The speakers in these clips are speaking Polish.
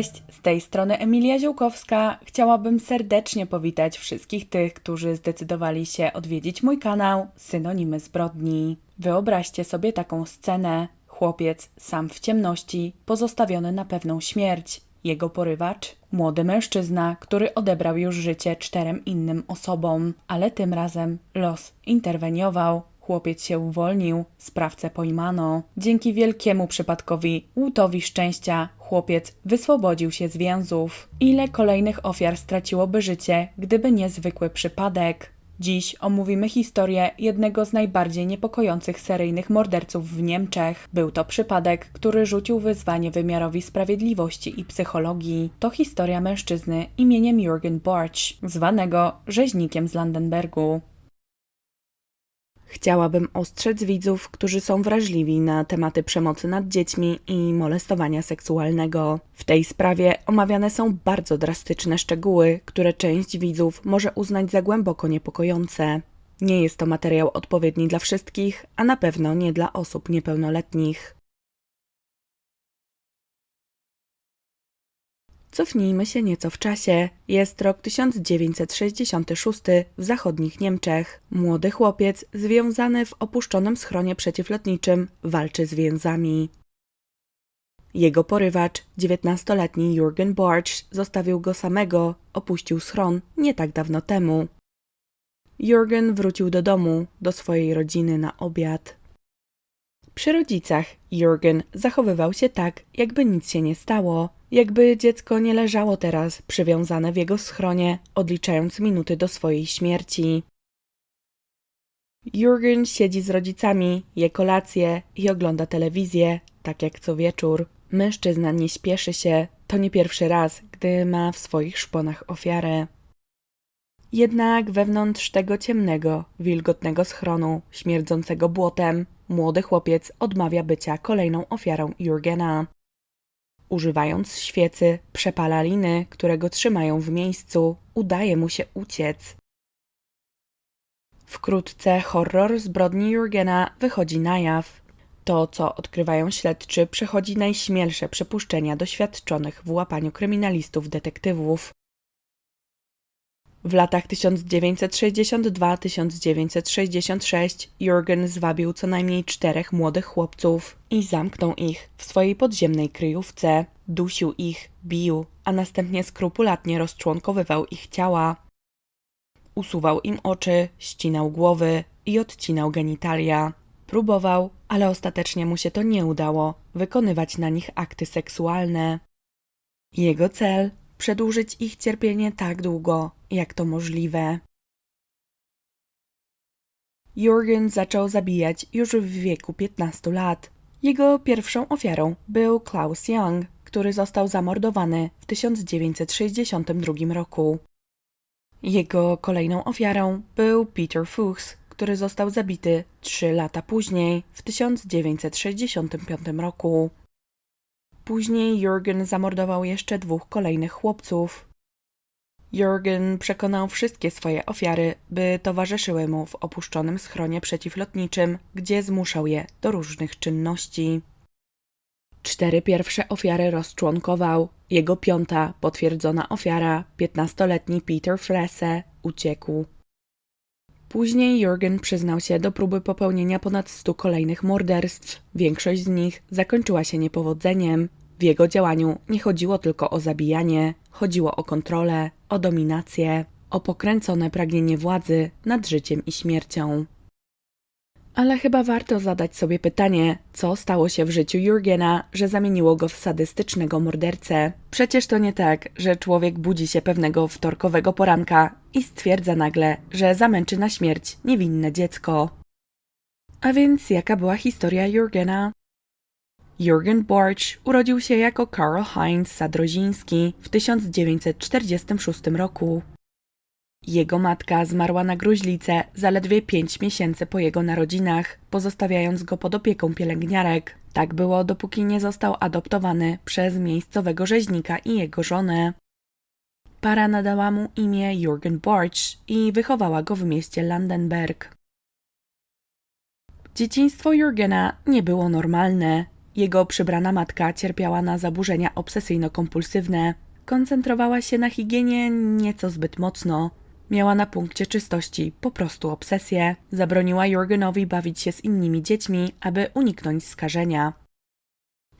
Cześć, z tej strony Emilia Ziółkowska. Chciałabym serdecznie powitać wszystkich tych, którzy zdecydowali się odwiedzić mój kanał Synonimy Zbrodni. Wyobraźcie sobie taką scenę. Chłopiec sam w ciemności, pozostawiony na pewną śmierć. Jego porywacz? Młody mężczyzna, który odebrał już życie czterem innym osobom, ale tym razem los interweniował. Chłopiec się uwolnił, sprawcę pojmano. Dzięki wielkiemu przypadkowi, łutowi szczęścia, chłopiec wyswobodził się z więzów. Ile kolejnych ofiar straciłoby życie, gdyby nie zwykły przypadek? Dziś omówimy historię jednego z najbardziej niepokojących seryjnych morderców w Niemczech. Był to przypadek, który rzucił wyzwanie wymiarowi sprawiedliwości i psychologii. To historia mężczyzny imieniem Jürgen Borch, zwanego rzeźnikiem z Landenbergu. Chciałabym ostrzec widzów, którzy są wrażliwi na tematy przemocy nad dziećmi i molestowania seksualnego. W tej sprawie omawiane są bardzo drastyczne szczegóły, które część widzów może uznać za głęboko niepokojące. Nie jest to materiał odpowiedni dla wszystkich, a na pewno nie dla osób niepełnoletnich. Cofnijmy się nieco w czasie. Jest rok 1966 w zachodnich Niemczech. Młody chłopiec, związany w opuszczonym schronie przeciwlotniczym, walczy z więzami. Jego porywacz, 19-letni Jürgen Borch, zostawił go samego, opuścił schron nie tak dawno temu. Jürgen wrócił do domu, do swojej rodziny na obiad. Przy rodzicach Jürgen zachowywał się tak, jakby nic się nie stało, jakby dziecko nie leżało teraz przywiązane w jego schronie, odliczając minuty do swojej śmierci. Jürgen siedzi z rodzicami, je kolację i ogląda telewizję, tak jak co wieczór. Mężczyzna nie śpieszy się, to nie pierwszy raz, gdy ma w swoich szponach ofiarę. Jednak wewnątrz tego ciemnego, wilgotnego schronu, śmierdzącego błotem, młody chłopiec odmawia bycia kolejną ofiarą Jurgena. Używając świecy, przepala liny, które go trzymają w miejscu, udaje mu się uciec. Wkrótce horror zbrodni Jurgena wychodzi na jaw. To, co odkrywają śledczy, przechodzi najśmielsze przypuszczenia doświadczonych w łapaniu kryminalistów detektywów. W latach 1962-1966 Jürgen zwabił co najmniej czterech młodych chłopców i zamknął ich w swojej podziemnej kryjówce. Dusił ich, bił, a następnie skrupulatnie rozczłonkowywał ich ciała. Usuwał im oczy, ścinał głowy i odcinał genitalia. Próbował, ale ostatecznie mu się to nie udało, wykonywać na nich akty seksualne. Jego cel przedłużyć ich cierpienie tak długo, jak to możliwe. Jürgen zaczął zabijać już w wieku 15 lat. Jego pierwszą ofiarą był Klaus Young, który został zamordowany w 1962 roku. Jego kolejną ofiarą był Peter Fuchs, który został zabity trzy lata później, w 1965 roku. Później Jürgen zamordował jeszcze dwóch kolejnych chłopców. Jürgen przekonał wszystkie swoje ofiary, by towarzyszyły mu w opuszczonym schronie przeciwlotniczym, gdzie zmuszał je do różnych czynności. Cztery pierwsze ofiary rozczłonkował. Jego piąta, potwierdzona ofiara, 15-letni Peter Fresse, uciekł. Później Jürgen przyznał się do próby popełnienia ponad stu kolejnych morderstw. Większość z nich zakończyła się niepowodzeniem. W jego działaniu nie chodziło tylko o zabijanie, chodziło o kontrolę, o dominację, o pokręcone pragnienie władzy nad życiem i śmiercią. Ale chyba warto zadać sobie pytanie, co stało się w życiu Jurgena, że zamieniło go w sadystycznego mordercę. Przecież to nie tak, że człowiek budzi się pewnego wtorkowego poranka i stwierdza nagle, że zamęczy na śmierć niewinne dziecko. A więc jaka była historia Jurgena? Jürgen Borch urodził się jako Karl Heinz Sadroziński w 1946 roku. Jego matka zmarła na gruźlicę zaledwie pięć miesięcy po jego narodzinach, pozostawiając go pod opieką pielęgniarek. Tak było, dopóki nie został adoptowany przez miejscowego rzeźnika i jego żonę. Para nadała mu imię Jürgen Borch i wychowała go w mieście Landenberg. Dzieciństwo Jurgena nie było normalne. Jego przybrana matka cierpiała na zaburzenia obsesyjno-kompulsywne. Koncentrowała się na higienie nieco zbyt mocno. Miała na punkcie czystości po prostu obsesję. Zabroniła Jurgenowi bawić się z innymi dziećmi, aby uniknąć skażenia.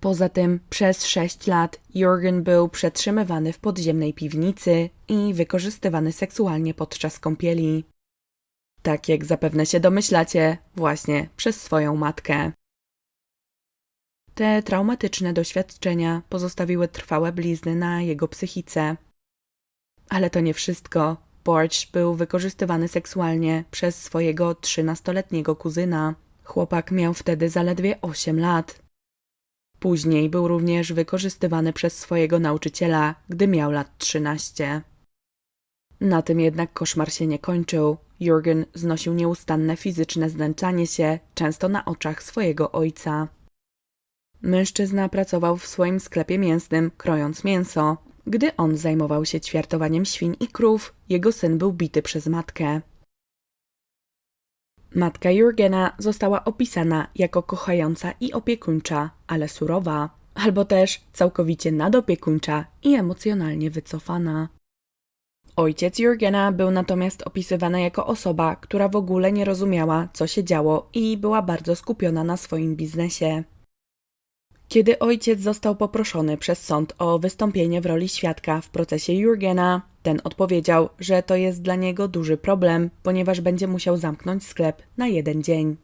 Poza tym przez sześć lat Jurgen był przetrzymywany w podziemnej piwnicy i wykorzystywany seksualnie podczas kąpieli. Tak jak zapewne się domyślacie, właśnie przez swoją matkę. Te traumatyczne doświadczenia pozostawiły trwałe blizny na jego psychice. Ale to nie wszystko. Borch był wykorzystywany seksualnie przez swojego trzynastoletniego kuzyna. Chłopak miał wtedy zaledwie 8 lat. Później był również wykorzystywany przez swojego nauczyciela, gdy miał lat 13. Na tym jednak koszmar się nie kończył. Jurgen znosił nieustanne fizyczne znęcanie się, często na oczach swojego ojca. Mężczyzna pracował w swoim sklepie mięsnym, krojąc mięso. Gdy on zajmował się ćwiartowaniem świń i krów, jego syn był bity przez matkę. Matka Jurgena została opisana jako kochająca i opiekuńcza, ale surowa, albo też całkowicie nadopiekuńcza i emocjonalnie wycofana. Ojciec Jurgena był natomiast opisywany jako osoba, która w ogóle nie rozumiała, co się działo i była bardzo skupiona na swoim biznesie. Kiedy ojciec został poproszony przez sąd o wystąpienie w roli świadka w procesie Jurgena, ten odpowiedział, że to jest dla niego duży problem, ponieważ będzie musiał zamknąć sklep na jeden dzień.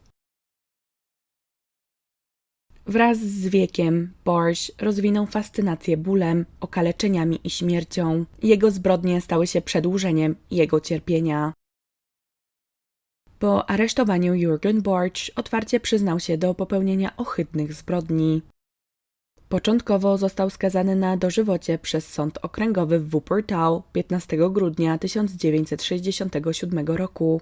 Wraz z wiekiem Borsch rozwinął fascynację bólem, okaleczeniami i śmiercią. Jego zbrodnie stały się przedłużeniem jego cierpienia. Po aresztowaniu Jürgen Borch otwarcie przyznał się do popełnienia ohydnych zbrodni. Początkowo został skazany na dożywocie przez sąd okręgowy w Wuppertal 15 grudnia 1967 roku.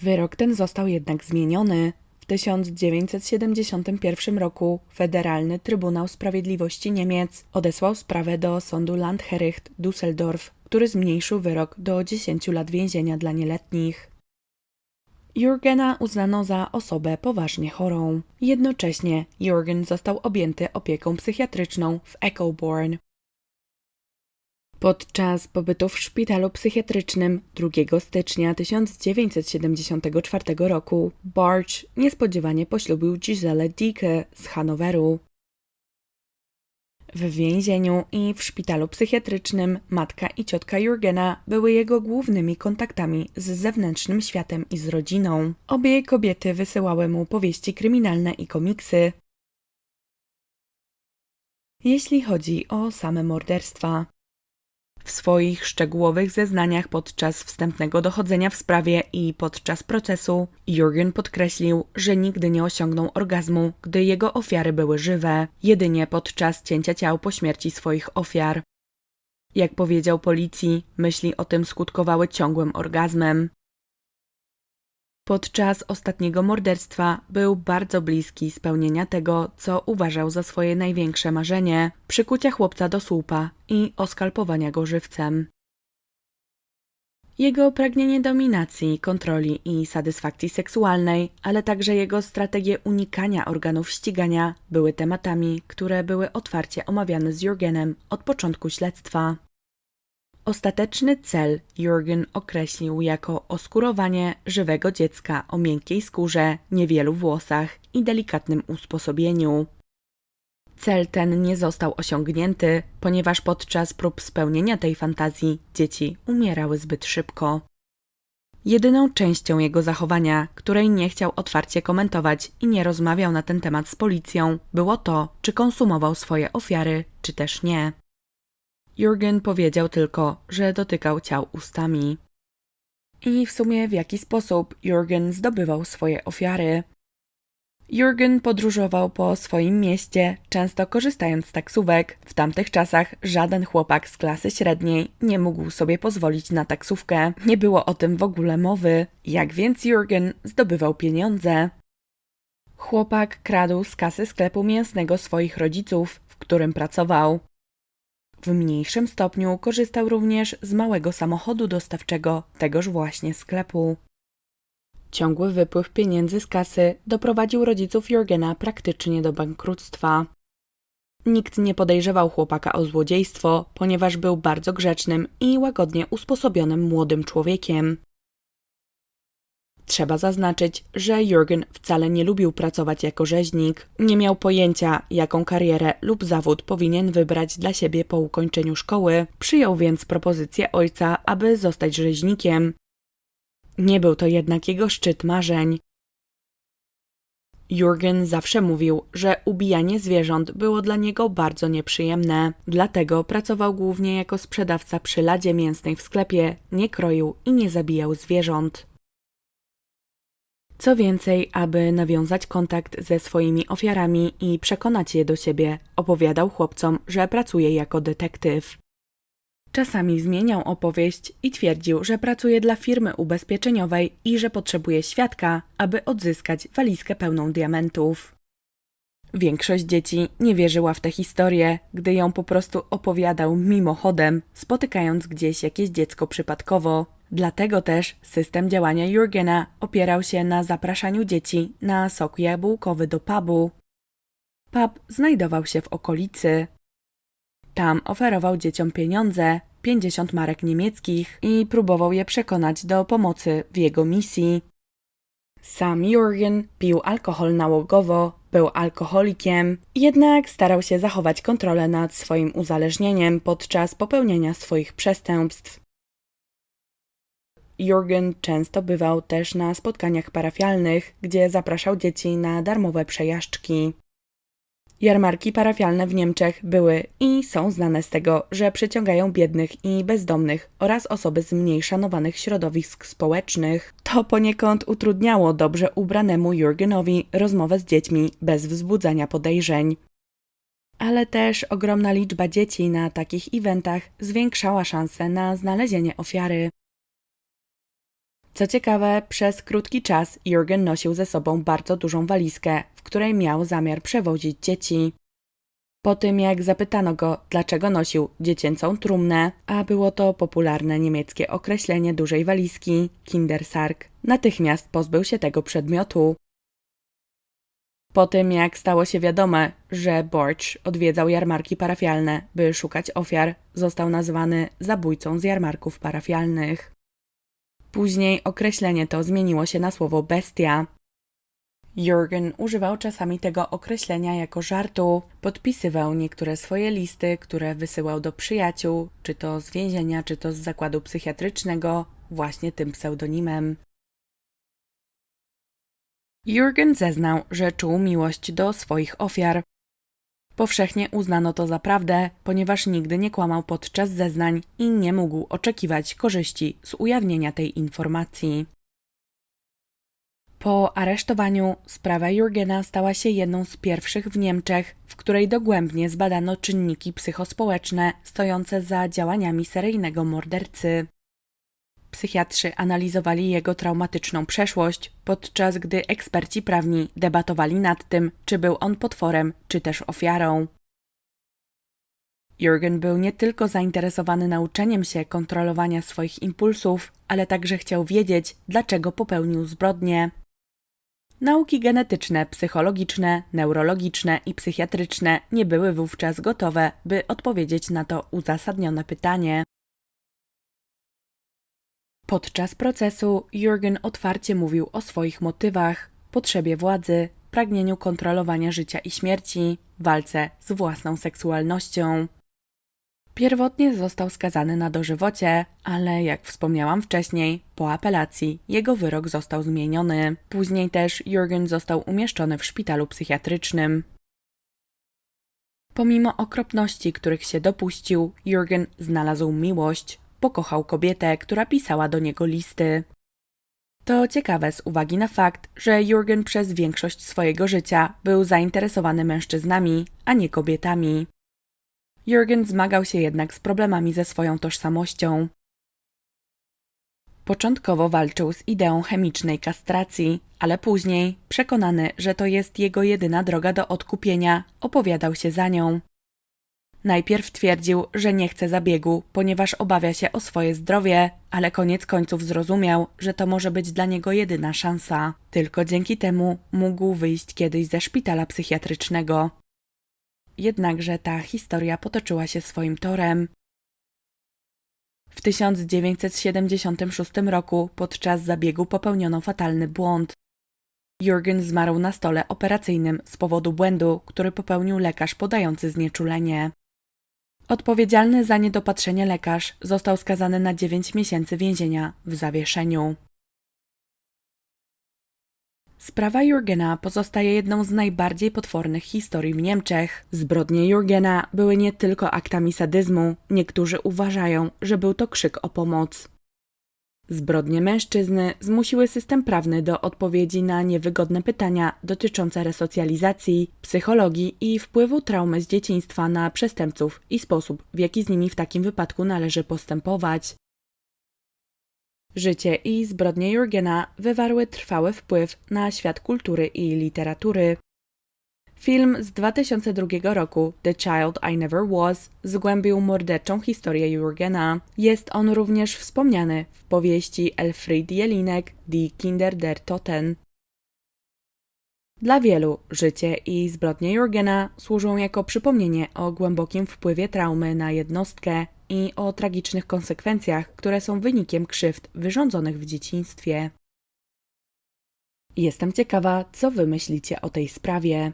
Wyrok ten został jednak zmieniony. W 1971 roku Federalny Trybunał Sprawiedliwości Niemiec odesłał sprawę do sądu Landgericht Düsseldorf, który zmniejszył wyrok do 10 lat więzienia dla nieletnich. Jurgena uznano za osobę poważnie chorą. Jednocześnie Jurgen został objęty opieką psychiatryczną w Echoborn. Podczas pobytu w szpitalu psychiatrycznym 2 stycznia 1974 roku Barch niespodziewanie poślubił Giselle Dieke z Hanoweru. W więzieniu i w szpitalu psychiatrycznym matka i ciotka Jurgena były jego głównymi kontaktami z zewnętrznym światem i z rodziną. Obie kobiety wysyłały mu powieści kryminalne i komiksy. Jeśli chodzi o same morderstwa, w swoich szczegółowych zeznaniach podczas wstępnego dochodzenia w sprawie i podczas procesu Jurgen podkreślił, że nigdy nie osiągnął orgazmu, gdy jego ofiary były żywe, jedynie podczas cięcia ciał po śmierci swoich ofiar. Jak powiedział policji, myśli o tym skutkowały ciągłym orgazmem. Podczas ostatniego morderstwa był bardzo bliski spełnienia tego, co uważał za swoje największe marzenie przykucia chłopca do słupa i oskalpowania go żywcem. Jego pragnienie dominacji, kontroli i satysfakcji seksualnej, ale także jego strategie unikania organów ścigania były tematami, które były otwarcie omawiane z Jurgenem od początku śledztwa. Ostateczny cel Jurgen określił jako oskurowanie żywego dziecka o miękkiej skórze, niewielu włosach i delikatnym usposobieniu. Cel ten nie został osiągnięty, ponieważ podczas prób spełnienia tej fantazji dzieci umierały zbyt szybko. Jedyną częścią jego zachowania, której nie chciał otwarcie komentować i nie rozmawiał na ten temat z policją, było to, czy konsumował swoje ofiary, czy też nie. Jurgen powiedział tylko, że dotykał ciał ustami. I w sumie w jaki sposób Jurgen zdobywał swoje ofiary. Jurgen podróżował po swoim mieście, często korzystając z taksówek. W tamtych czasach żaden chłopak z klasy średniej nie mógł sobie pozwolić na taksówkę. Nie było o tym w ogóle mowy. Jak więc Jurgen zdobywał pieniądze? Chłopak kradł z kasy sklepu mięsnego swoich rodziców, w którym pracował. W mniejszym stopniu korzystał również z małego samochodu dostawczego tegoż właśnie sklepu. Ciągły wypływ pieniędzy z kasy doprowadził rodziców Jurgena praktycznie do bankructwa. Nikt nie podejrzewał chłopaka o złodziejstwo, ponieważ był bardzo grzecznym i łagodnie usposobionym młodym człowiekiem. Trzeba zaznaczyć, że Jurgen wcale nie lubił pracować jako rzeźnik. Nie miał pojęcia, jaką karierę lub zawód powinien wybrać dla siebie po ukończeniu szkoły. Przyjął więc propozycję ojca, aby zostać rzeźnikiem. Nie był to jednak jego szczyt marzeń. Jurgen zawsze mówił, że ubijanie zwierząt było dla niego bardzo nieprzyjemne, dlatego pracował głównie jako sprzedawca przy ladzie mięsnej w sklepie, nie kroił i nie zabijał zwierząt. Co więcej, aby nawiązać kontakt ze swoimi ofiarami i przekonać je do siebie, opowiadał chłopcom, że pracuje jako detektyw. Czasami zmieniał opowieść i twierdził, że pracuje dla firmy ubezpieczeniowej i że potrzebuje świadka, aby odzyskać walizkę pełną diamentów. Większość dzieci nie wierzyła w tę historię, gdy ją po prostu opowiadał mimochodem, spotykając gdzieś jakieś dziecko przypadkowo. Dlatego też system działania Jurgena opierał się na zapraszaniu dzieci na sok jabłkowy do pubu. Pub znajdował się w okolicy. Tam oferował dzieciom pieniądze, 50 marek niemieckich i próbował je przekonać do pomocy w jego misji. Sam Jurgen pił alkohol nałogowo, był alkoholikiem, jednak starał się zachować kontrolę nad swoim uzależnieniem podczas popełniania swoich przestępstw. Jurgen często bywał też na spotkaniach parafialnych, gdzie zapraszał dzieci na darmowe przejażdżki. Jarmarki parafialne w Niemczech były i są znane z tego, że przyciągają biednych i bezdomnych oraz osoby z mniej szanowanych środowisk społecznych. To poniekąd utrudniało dobrze ubranemu Jurgenowi rozmowę z dziećmi bez wzbudzania podejrzeń. Ale też ogromna liczba dzieci na takich eventach zwiększała szanse na znalezienie ofiary. Co ciekawe, przez krótki czas Jurgen nosił ze sobą bardzo dużą walizkę, w której miał zamiar przewozić dzieci. Po tym jak zapytano go, dlaczego nosił dziecięcą trumnę, a było to popularne niemieckie określenie dużej walizki, Kindersarg, natychmiast pozbył się tego przedmiotu. Po tym jak stało się wiadome, że Borch odwiedzał jarmarki parafialne, by szukać ofiar, został nazwany zabójcą z jarmarków parafialnych. Później określenie to zmieniło się na słowo bestia. Jurgen używał czasami tego określenia jako żartu, podpisywał niektóre swoje listy, które wysyłał do przyjaciół, czy to z więzienia, czy to z zakładu psychiatrycznego, właśnie tym pseudonimem. Jurgen zeznał, że czuł miłość do swoich ofiar. Powszechnie uznano to za prawdę, ponieważ nigdy nie kłamał podczas zeznań i nie mógł oczekiwać korzyści z ujawnienia tej informacji. Po aresztowaniu sprawa Jurgena stała się jedną z pierwszych w Niemczech, w której dogłębnie zbadano czynniki psychospołeczne stojące za działaniami seryjnego mordercy. Psychiatrzy analizowali jego traumatyczną przeszłość, podczas gdy eksperci prawni debatowali nad tym, czy był on potworem, czy też ofiarą. Jurgen był nie tylko zainteresowany nauczeniem się kontrolowania swoich impulsów, ale także chciał wiedzieć, dlaczego popełnił zbrodnie. Nauki genetyczne, psychologiczne, neurologiczne i psychiatryczne nie były wówczas gotowe, by odpowiedzieć na to uzasadnione pytanie. Podczas procesu Jurgen otwarcie mówił o swoich motywach, potrzebie władzy, pragnieniu kontrolowania życia i śmierci, walce z własną seksualnością. Pierwotnie został skazany na dożywocie, ale jak wspomniałam wcześniej, po apelacji jego wyrok został zmieniony. Później też Jurgen został umieszczony w szpitalu psychiatrycznym. Pomimo okropności, których się dopuścił, Jurgen znalazł miłość, pokochał kobietę, która pisała do niego listy. To ciekawe z uwagi na fakt, że Jurgen przez większość swojego życia był zainteresowany mężczyznami, a nie kobietami. Jurgen zmagał się jednak z problemami ze swoją tożsamością. Początkowo walczył z ideą chemicznej kastracji, ale później, przekonany, że to jest jego jedyna droga do odkupienia, opowiadał się za nią. Najpierw twierdził, że nie chce zabiegu, ponieważ obawia się o swoje zdrowie, ale koniec końców zrozumiał, że to może być dla niego jedyna szansa. Tylko dzięki temu mógł wyjść kiedyś ze szpitala psychiatrycznego. Jednakże ta historia potoczyła się swoim torem. W 1976 roku podczas zabiegu popełniono fatalny błąd. Jurgen zmarł na stole operacyjnym z powodu błędu, który popełnił lekarz podający znieczulenie. Odpowiedzialny za niedopatrzenie lekarz został skazany na 9 miesięcy więzienia w zawieszeniu. Sprawa Jurgena pozostaje jedną z najbardziej potwornych historii w Niemczech. Zbrodnie Jurgena były nie tylko aktami sadyzmu, niektórzy uważają, że był to krzyk o pomoc. Zbrodnie mężczyzny zmusiły system prawny do odpowiedzi na niewygodne pytania dotyczące resocjalizacji, psychologii i wpływu traumy z dzieciństwa na przestępców i sposób, w jaki z nimi w takim wypadku należy postępować. Życie i zbrodnie Jurgena wywarły trwały wpływ na świat kultury i literatury. Film z 2002 roku The Child I Never Was zgłębił morderczą historię Jurgena. Jest on również wspomniany w powieści Elfried Jelinek Die Kinder der Toten. Dla wielu życie i zbrodnie Jurgena służą jako przypomnienie o głębokim wpływie traumy na jednostkę i o tragicznych konsekwencjach, które są wynikiem krzywd wyrządzonych w dzieciństwie. Jestem ciekawa, co wy myślicie o tej sprawie.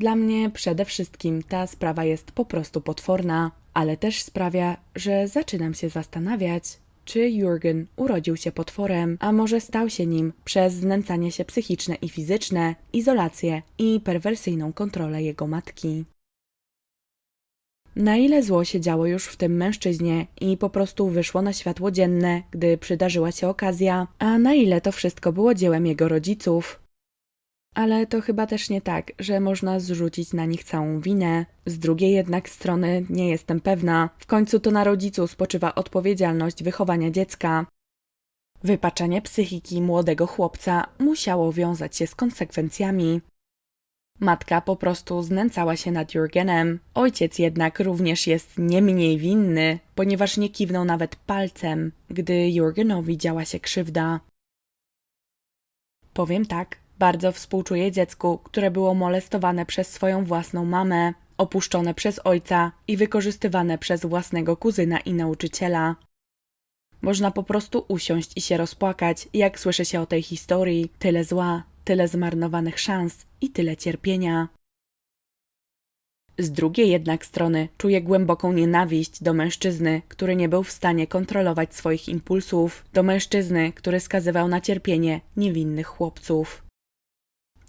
Dla mnie przede wszystkim ta sprawa jest po prostu potworna, ale też sprawia, że zaczynam się zastanawiać, czy Jurgen urodził się potworem, a może stał się nim przez znęcanie się psychiczne i fizyczne, izolację i perwersyjną kontrolę jego matki. Na ile zło się działo już w tym mężczyźnie i po prostu wyszło na światło dzienne, gdy przydarzyła się okazja, a na ile to wszystko było dziełem jego rodziców. Ale to chyba też nie tak, że można zrzucić na nich całą winę. Z drugiej jednak strony nie jestem pewna. W końcu to na rodzicu spoczywa odpowiedzialność wychowania dziecka. Wypaczenie psychiki młodego chłopca musiało wiązać się z konsekwencjami. Matka po prostu znęcała się nad Jurgenem. Ojciec jednak również jest nie mniej winny, ponieważ nie kiwnął nawet palcem, gdy Jurgenowi działa się krzywda. Powiem tak, bardzo współczuję dziecku, które było molestowane przez swoją własną mamę, opuszczone przez ojca i wykorzystywane przez własnego kuzyna i nauczyciela. Można po prostu usiąść i się rozpłakać, jak słyszy się o tej historii. Tyle zła, tyle zmarnowanych szans i tyle cierpienia. Z drugiej jednak strony czuję głęboką nienawiść do mężczyzny, który nie był w stanie kontrolować swoich impulsów, do mężczyzny, który skazywał na cierpienie niewinnych chłopców.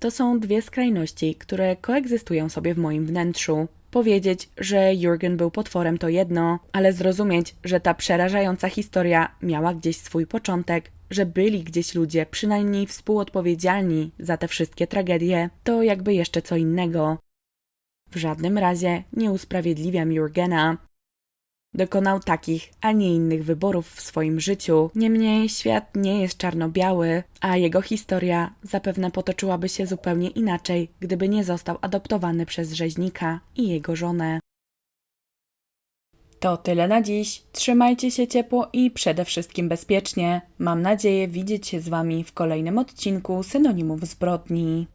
To są dwie skrajności, które koegzystują sobie w moim wnętrzu. Powiedzieć, że Jurgen był potworem to jedno, ale zrozumieć, że ta przerażająca historia miała gdzieś swój początek, że byli gdzieś ludzie przynajmniej współodpowiedzialni za te wszystkie tragedie, to jakby jeszcze co innego. W żadnym razie nie usprawiedliwiam Jurgena. Dokonał takich, a nie innych wyborów w swoim życiu. Niemniej świat nie jest czarno-biały, a jego historia zapewne potoczyłaby się zupełnie inaczej, gdyby nie został adoptowany przez rzeźnika i jego żonę. To tyle na dziś. Trzymajcie się ciepło i przede wszystkim bezpiecznie. Mam nadzieję widzieć się z Wami w kolejnym odcinku Synonimów Zbrodni.